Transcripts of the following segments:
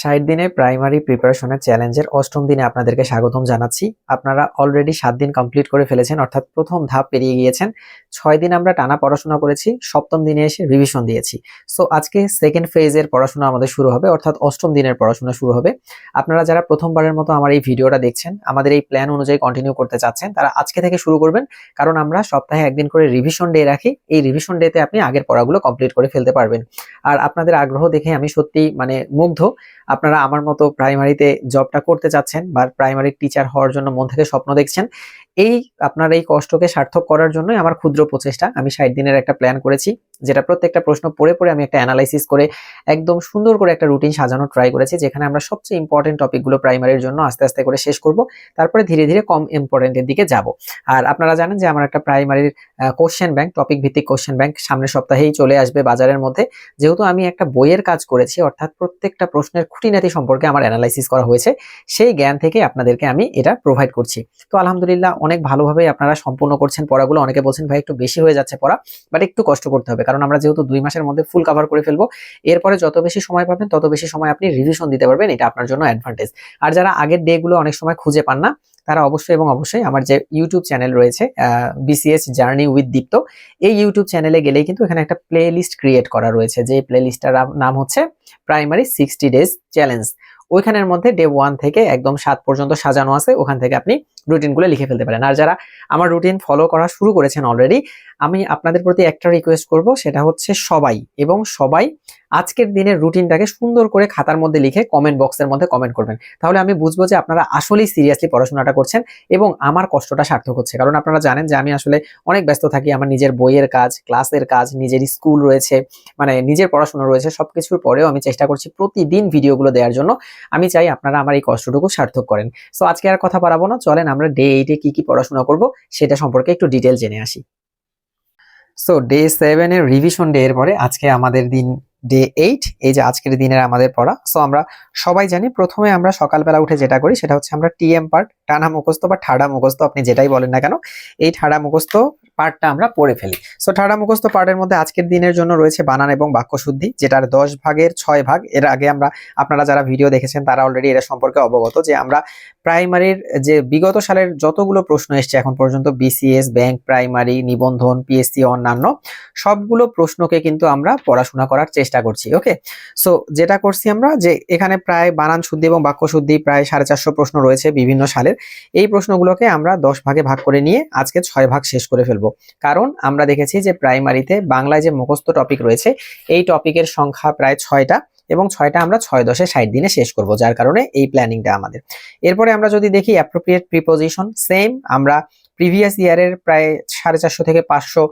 ষাট দিনে প্রাইমারি প্রিপারেশনের চ্যালেঞ্জের অষ্টম দিনে আপনাদেরকে স্বাগতম জানাচ্ছি। আপনারা অলরেডি সাত দিন কমপ্লিট করে ফেলেছেন, অর্থাৎ প্রথম ধাপ পেরিয়ে গিয়েছেন। ছয় দিন আমরা টানা পড়াশোনা করেছি, সপ্তম দিনে এসে রিভিশন দিয়েছি। সো আজকে সেকেন্ড ফেজের পড়াশোনা আমাদের শুরু হবে, অর্থাৎ অষ্টম দিনের পড়াশোনা শুরু হবে। আপনারা যারা প্রথমবারের মতো আমার এই ভিডিওটা দেখছেন, আমাদের এই প্ল্যান অনুযায়ী কন্টিনিউ করতে চাচ্ছেন, তারা আজকে থেকে শুরু করবেন। কারণ আমরা সপ্তাহে একদিন করে রিভিশন ডে রাখি, এই রিভিশন ডেতে আপনি আগের পড়াগুলো কমপ্লিট করে ফেলতে পারবেন। আর আপনাদের আগ্রহ দেখে আমি সত্যি মানে মুগ্ধ। আপনারা আমার মতো প্রাইমারিতে জবটা করতে চাচ্ছেন বা প্রাইমারি টিচার হওয়ার জন্য মন থেকে স্বপ্ন দেখছেন এই আপনার এই কষ্টকে সার্থক করার জন্যই আমার ক্ষুদ্র প্রচেষ্টা। আমি ষাট দিনের একটা প্ল্যান করেছি, যেটা প্রত্যেকটা প্রশ্ন পড়ে পড়ে আমি একটা অ্যানালাইসিস করে একদম সুন্দর করে একটা রুটিন সাজানো ট্রাই করেছি, যেখানে আমরা সবচেয়ে ইম্পর্টেন্ট টপিকগুলো প্রাইমারির জন্য আস্তে আস্তে করে শেষ করব, তারপরে ধীরে ধীরে কম ইম্পর্টেন্টের দিকে যাব। আর আপনারা জানেন যে আমার একটা প্রাইমারির কোশ্চেন ব্যাংক টপিক ভিত্তিক কোশ্চেন ব্যাংক সামনের সপ্তাহেই চলে আসবে বাজারের মধ্যে। যেহেতু আমি একটা বইয়ের কাজ করেছি, অর্থাৎ প্রত্যেকটা প্রশ্নের খুঁটিনাটি সম্পর্কে আমার অ্যানালাইসিস করা হয়েছে, সেই জ্ঞান থেকে আপনাদেরকে আমি এটা প্রোভাইড করছি। তো আলহামদুলিল্লাহ অনেক ভালোভাবে আপনারা সম্পূর্ণ করছেন পড়াগুলো। অনেকে বলছেন, ভাই, একটু বেশি হয়ে যাচ্ছে পড়া বাট একটু কষ্ট করতে হবে। কারণ আমরা যেহেতু দুই মাসের মধ্যে ফুল কভার করে ফেলব, এরপরে যত বেশি সময় পাবেন, তত বেশি সময় আপনি রিভিশন দিতে পারবেন। এটা আপনার জন্য অ্যাডভান্টেজ আর যারা আগের ডে গুলো অনেক সময় খুঁজে পান না, তারা অবশ্যই এবং অবশ্যই আমার যে ইউটিউব চ্যানেল রয়েছে বিসিএস জার্নি উইথ দীপ্ত এই ইউটিউব চ্যানেলে গেলেই কিন্তু এখানে একটা প্লে ক্রিয়েট করা রয়েছে, যে প্লে নাম হচ্ছে প্রাইমারি সিক্সটি ডেজ চ্যালেঞ্জ ওইখানের মধ্যে ডে ওয়ান থেকে একদম সাত পর্যন্ত সাজানো আছে। ওখান থেকে আপনি রুটিনগুলো লিখে ফেলতে পারেন। আর যারা আমার রুটিন ফলো করা শুরু করেছেন অলরেডি আমি আপনাদের প্রতি একটা রিকোয়েস্ট করব, সেটা হচ্ছে সবাই এবং সবাই আজকের দিনের রুটিনটাকে সুন্দর করে খাতার মধ্যে লিখে কমেন্ট বক্সের মধ্যে কমেন্ট করবেন। তাহলে আমি বুঝব যে আপনারা আসলেই সিরিয়াসলি পড়াশোনাটা করছেন এবং আমার কষ্টটা সার্থক হচ্ছে। কারণ আপনারা জানেন যে আমি আসলে অনেক ব্যস্ত থাকি, আমার নিজের বইয়ের কাজ, ক্লাসের কাজ, নিজের স্কুল রয়েছে মানে নিজের পড়াশোনা রয়েছে সব কিছুর পরেও আমি চেষ্টা করছি প্রতিদিন ভিডিওগুলো দেওয়ার জন্য আমি চাই আপনারা আমার এই কষ্টটুকু সার্থক করেন। সো আজকে আর কথা বাড়াবো না। চলেন আমরা ডে এইটে কি কি পড়াশোনা করব সেটা সম্পর্কে একটু ডিটেল জেনে আসি। সো ডে সেভেনের রিভিশন ডে এর পরে আজকে আমাদের দিন ডে এইট এই যে আজকের দিনের আমাদের পড়া। সো আমরা সবাই জানি প্রথমে আমরা সকালবেলা উঠে যেটা করি সেটা হচ্ছে আমরা টিএম পার্ট টানা মুখস্থ বা ঠাডা মুখস্থ, আপনি যেটাই বলেন না কেন, এই ঠাডা মুখস্থ পার্টটা আমরা পড়ে ফেলি। সো ঠাডা মুখস্থ পার্টের মধ্যে আজকের দিনের জন্য রয়েছে বানান এবং বাক্য শুদ্ধি, যেটার দশ ভাগের ছয় ভাগ, এর আগে আমরা, আপনারা যারা ভিডিও দেখেছেন, তারা অলরেডি এটা সম্পর্কে অবগত যে আমরা প্রাইমারির যে বিগত সালের যতগুলো প্রশ্ন এসছে, এখন পর্যন্ত বিসিএস ব্যাংক প্রাইমারি নিবন্ধন পিএসসি অন্যান্য, সবগুলো প্রশ্নকে কিন্তু আমরা পড়াশোনা করার চেষ্টা করছি ওকে সো যেটা করছি আমরা যে এখানে প্রায় বানান শুদ্ধি এবং বাক্য শুদ্ধি প্রায় সাড়ে চারশো প্রশ্ন রয়েছে বিভিন্ন সালের। এই প্রশ্নগুলোকে আমরা দশ ভাগে ভাগ করে নিয়ে আজকে ছয় ভাগ শেষ করে ফেলব। কারণ আমরা দেখেছি যে প্রাইমারিতে বাংলায় যে মুখস্থ টপিক রয়েছে, এই টপিকের সংখ্যা প্রায় ছয়টা এবং ছয়টা আমরা ছয় দশে ষাট দিনে শেষ করব, যার কারণে এই প্ল্যানিংটা আমাদের। এরপরে আমরা যদি দেখি অ্যাপ্রোপ্রিয়েট প্রিপোজিশন সেম আমরা প্রিভিয়াস ইয়ারের প্রায় সাড়ে চারশো থেকে পাঁচশো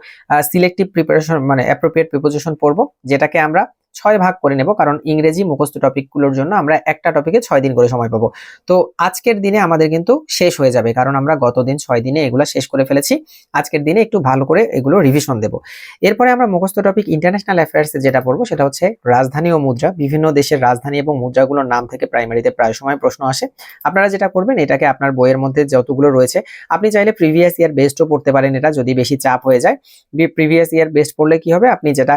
সিলেক্টিভ প্রিপারেশন মানে অ্যাপ্রোপ্রিয়েট প্রিপোজিশন পড়ব, যেটাকে আমরা ছয় ভাগ করে নেব, কারণ ইংরেজি মুখস্থ টপিকগুলোর জন্য আমরা একটা টপিকে ছয় দিন করে সময় পাবো। তো আজকের দিনে আমাদের কিন্তু শেষ হয়ে যাবে, কারণ আমরা গতদিন ছয় দিনে এগুলো শেষ করে ফেলেছি। আজকের দিনে একটু ভালো করে এগুলো রিভিশন দেব। এরপরে আমরা মুখস্থ টপিক ইন্টারন্যাশনাল অ্যাফেয়ার্সে যেটা পড়ব, সেটা হচ্ছে রাজধানী ও মুদ্রা। বিভিন্ন দেশের রাজধানী এবং মুদ্রাগুলোর নাম থেকে প্রাইমারিতে প্রায় সময় প্রশ্ন আসে। আপনারা যেটা করবেন, এটাকে আপনার বইয়ের মধ্যে যতগুলো রয়েছে, আপনি চাইলে প্রিভিয়াস ইয়ার বেস্টও পড়তে পারেন। এটা যদি বেশি চাপ হয়ে যায় প্রিভিয়াস ইয়ার বেস্ট পড়লে কি হবে? আপনি যেটা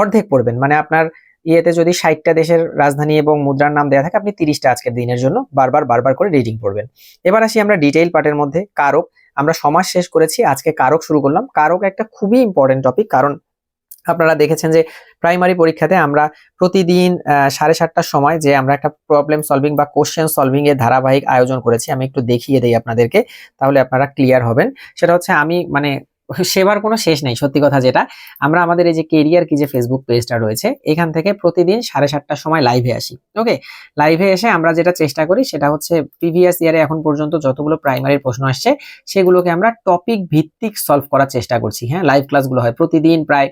অর্ধেক পড়বেন। মানে আপনার ইয়েতে যদি ষাটটা দেশের রাজধানী এবং মুদ্রার নাম দেওয়া থাকে, আপনি তিরিশটা আজকের দিনের জন্য বারবার বারবার করে রিডিং পড়বেন। এবার আসি আমরা ডিটেইল পার্টের মধ্যে, কারক। আমরা সমাজ শেষ করেছি, আজকে কারক শুরু করলাম। কারক একটা খুবই ইম্পর্টেন্ট টপিক কারণ আপনারা দেখেছেন যে প্রাইমারি পরীক্ষাতে আমরা প্রতিদিন সাড়ে সাতটার সময় যে আমরা একটা প্রবলেম সলভিং বা কোশ্চেন সলভিং এর ধারাবাহিক আয়োজন করেছি, আমি একটু দেখিয়ে দিই আপনাদেরকে, তাহলে আপনারা ক্লিয়ার হবেন। সেটা হচ্ছে আমি মানে সেবার কোনো শেষ নেই, সত্যি কথা যেটা। আমরা আমাদের এই যে কেরিয়ার কি যে ফেসবুক পেজটা রয়েছে, এখান থেকে প্রতিদিন সাড়ে সাতটার সময় লাইভে আসি ওকে লাইভে এসে আমরা যেটা চেষ্টা করি সেটা হচ্ছে প্রিভিয়াস ইয়ারে এখন পর্যন্ত যতগুলো প্রাইমারির প্রশ্ন আসছে, সেগুলোকে আমরা টপিক ভিত্তিক সলভ করার চেষ্টা করছি হ্যাঁ? লাইভ ক্লাসগুলো হয় প্রতিদিন প্রায়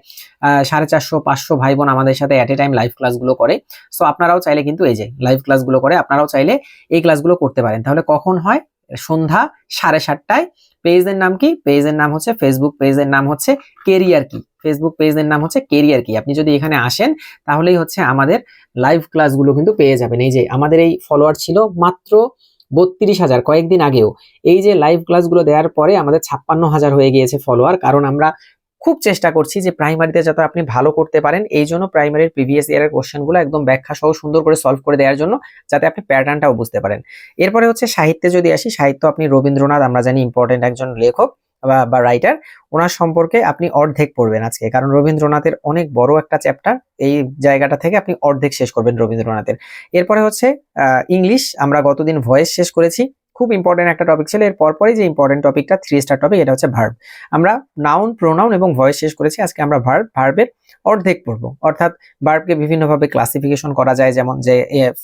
সাড়ে চারশো, পাঁচশো ভাই বোন আমাদের সাথে অ্যাট এ টাইম লাইভ ক্লাসগুলো করে। সো আপনারাও চাইলে কিন্তু এই যে লাইভ ক্লাসগুলো করে, আপনারাও চাইলে এই ক্লাসগুলো করতে পারেন। তাহলে কখন হয়? সন্ধ্যা সাড়ে সাতটায়। পেজের নাম কি? পেজের নাম হচ্ছে ফেসবুক পেজের নাম হচ্ছে কেরিয়ার কি ফেসবুক পেজের নাম হচ্ছে কেরিয়ার কি আপনি যদি এখানে আসেন, তাহলেই হচ্ছে আমাদের লাইভ ক্লাসগুলো কিন্তু পেয়ে যাবেন। এই যে আমাদের এই ফলোয়ার ছিল মাত্র বত্রিশ হাজার কয়েকদিন আগেও। এই যে লাইভ ক্লাসগুলো দেওয়ার পরে আমাদের ছাপ্পান্ন হাজার হয়ে গিয়েছে ফলোয়ার কারণ আমরা খুব চেষ্টা করছি যে প্রাইমারিতে যাতে আপনি ভালো করতে পারেন। এই জন্য প্রাইমারির প্রিভিয়াস ইয়ারের কোশ্চেনগুলো একদম ব্যাখ্যা সহ সুন্দর করে সলভ করে দেওয়ার জন্য যাতে আপনি প্যাটার্নটাও বুঝতে পারেন। এরপরে হচ্ছে সাহিত্যে যদি আসি, সাহিত্য আপনি রবীন্দ্রনাথ, আমরা জানি ইম্পর্টেন্ট একজন লেখক বা বা রাইটার ওনার সম্পর্কে আপনি অর্ধেক পড়বেন আজকে। কারণ রবীন্দ্রনাথের অনেক বড় একটা চ্যাপ্টার এই জায়গাটা থেকে আপনি অর্ধেক শেষ করবেন রবীন্দ্রনাথের। এরপরে হচ্ছে ইংলিশ, আমরা গতদিন ভয়েস শেষ করেছি। খুব ইম্পর্টেন্ট একটা টপিক ছিল। এর পরপরই যে ইম্পর্টেন্ট টপিকটা থ্রি স্টার টপিক এটা হচ্ছে ভার্ব আমরা নাউন প্রোনাউন এবং ভয়েস শেষ করেছি। আজকে আমরা ভার্ব ভার্বের অর্ধেক পড়ব। অর্থাৎ ভার্বকে বিভিন্নভাবে ক্লাসিফিকেশন করা যায়, যেমন যে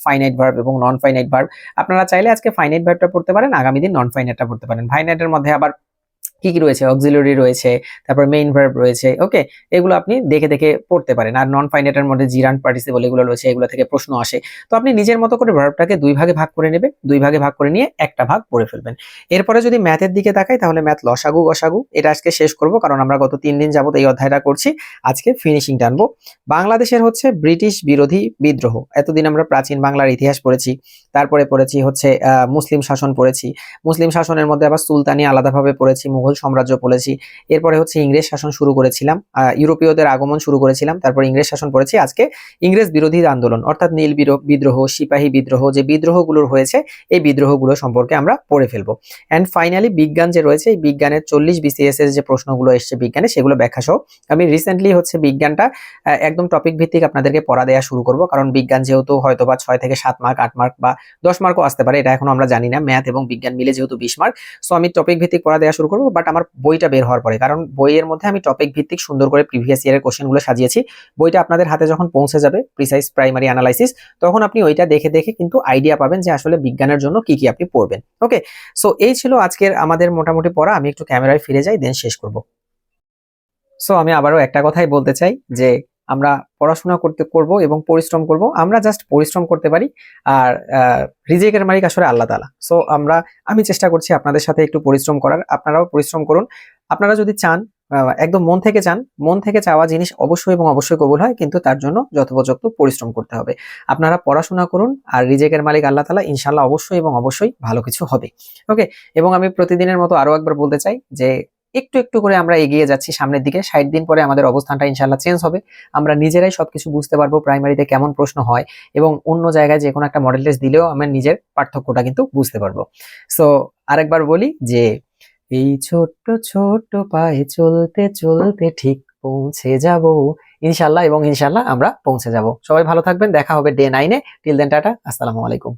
ফাইনাইট ভার্ব এবং নন ফাইনাইট ভার্ব আপনারা চাইলে আজকে ফাইনাইট ভার্বটা পড়তে পারেন, আগামী দিন নন ফাইনাইটটা পড়তে পারেন। ফাইনাইটের মধ্যে আবার কি কি রয়েছে? অক্সিলারি রয়েছে, তারপর মেইন ভার্ব রয়েছে ওকে এগুলো আপনি দেখে দেখে পড়তে পারেন। আর নন ফাইনাইটের মধ্যে জিরান পার্টিসিপল এগুলো রয়েছে, এগুলো থেকে প্রশ্ন আসে। তো আপনি নিজের মতো করে ভার্বটাকে দুই ভাগে ভাগ করে নেবেন, দুই ভাগে ভাগ করে নিয়ে একটা ভাগ পড়ে ফেলবেন। এরপরে যদি ম্যাথের দিকে তাকাই, তাহলে ম্যাথ লসাগু, গসাগু, এটা আজকে শেষ করব, কারণ আমরা গত তিন দিন যাবত এই অধ্যায়টা করছি। আজকে ফিনিশিং টানবো বাংলাদেশের হচ্ছে ব্রিটিশ বিরোধী বিদ্রোহ। এতদিন আমরা প্রাচীন বাংলার ইতিহাস পড়েছি, তারপরে পড়েছি হচ্ছে মুসলিম শাসন পড়েছি। মুসলিম শাসনের মধ্যে আবার সুলতানি আলাদাভাবে পড়েছি, মুঘল সাম্রাজ্য পড়েছি। এরপরে হচ্ছে ইংরেজ শাসন শুরু করেছিলাম। ইউরোপীয়দের আগমন শুরু করেছিলাম। তারপর ইংরেজ শাসন পড়েছি। আজকে ইংরেজ বিরোধী আন্দোলন, অর্থাৎ নীল বিদ্রোহ, সিপাহী বিদ্রোহ, যে বিদ্রোহগুলোর হয়েছে, এই বিদ্রোহগুলো সম্পর্কে আমরা পড়ে ফেলব। অ্যান্ড ফাইনালি বিজ্ঞান যে রয়েছে, এই বিজ্ঞানের চল্লিশ বিসিএস এর যে প্রশ্নগুলো এসছে বিজ্ঞানে, সেগুলো ব্যাখ্যা সহ। আমি রিসেন্টলি হচ্ছে বিজ্ঞানটা একদম টপিক ভিত্তিক আপনাদেরকে পড়া দেওয়া শুরু করব। কারণ বিজ্ঞান যেহেতু হয়তো বা ছয় থেকে সাত মার্ক, আট মার্ক বা দশ মার্কও আসতে পারে, এটা এখন আমরা জানি না। ম্যাথ এবং বিজ্ঞান মিলে যেহেতু বিশ মার্ক। সো আমি টপিক ভিত্তিক পড়া দেওয়া শুরু করব। আমার বইটা বের হওয়ার পরে, কারণ বইয়ের মধ্যে আমি টপিক ভিত্তিক সুন্দর করে প্রিভিয়াস ইয়ারের কোশ্চেনগুলো সাজিয়েছি। বইটা আপনাদের হাতে যখন পৌঁছে যাবে প্রিসাইজ প্রাইমারি অ্যানালাইসিস তখন আপনি ওইটা দেখে দেখে কিন্তু আইডিয়া পাবেন যে আসলে বিজ্ঞানের জন্য কি কি আপনি পড়বেন। ওকে সো এই ছিল আজকের আমাদের মোটামুটি পড়া। আমি একটু ক্যামেরায় ফিরে যাই দেন শেষ করব। সো আমি আবারও একটা কথাই বলতে চাই যে আমরা পড়াশোনা করতে করব এবং পরিশ্রম করব। আমরা জাস্ট পরিশ্রম করতে পারি আর রিজেকের মালিক আসলে আল্লাহ তালা সো আমরা, আমি চেষ্টা করছি আপনাদের সাথে একটু পরিশ্রম করার। আপনারাও পরিশ্রম করুন। আপনারা যদি চান একদম মন থেকে চান, মন থেকে চাওয়া জিনিস অবশ্যই এবং অবশ্যই কবুল হয়, কিন্তু তার জন্য যথোপযুক্ত পরিশ্রম করতে হবে। আপনারা পড়াশোনা করুন আর রিজেকের মালিক আল্লাহ তালা ইনশাল্লাহ অবশ্যই এবং অবশ্যই ভালো কিছু হবে। ওকে এবং আমি প্রতিদিনের মতো আরও একবার বলতে চাই যে একটু একটু করে আমরা এগিয়ে যাচ্ছি সামনের দিকে। ষাট দিন পরে আমাদের অবস্থানটা ইনশাল্লাহ চেঞ্জ হবে। আমরা নিজেরাই সবকিছু বুঝতে পারব প্রাইমারিতে কেমন প্রশ্ন হয় এবং অন্য জায়গায় যে কোনো একটা মডেল টেস্ট দিলেও আমরা নিজের পার্থক্যটা কিন্তু বুঝতে পারব। সো আরেকবার বলি যে এই ছোট্ট ছোট্ট পায়ে চলতে চলতে ঠিক পৌঁছে যাব। ইনশাল্লাহ এবং ইনশাল্লাহ আমরা পৌঁছে যাব। সবাই ভালো থাকবেন। দেখা হবে ডে নাইনে টিল দেন টাটা। আসসালামু আলাইকুম।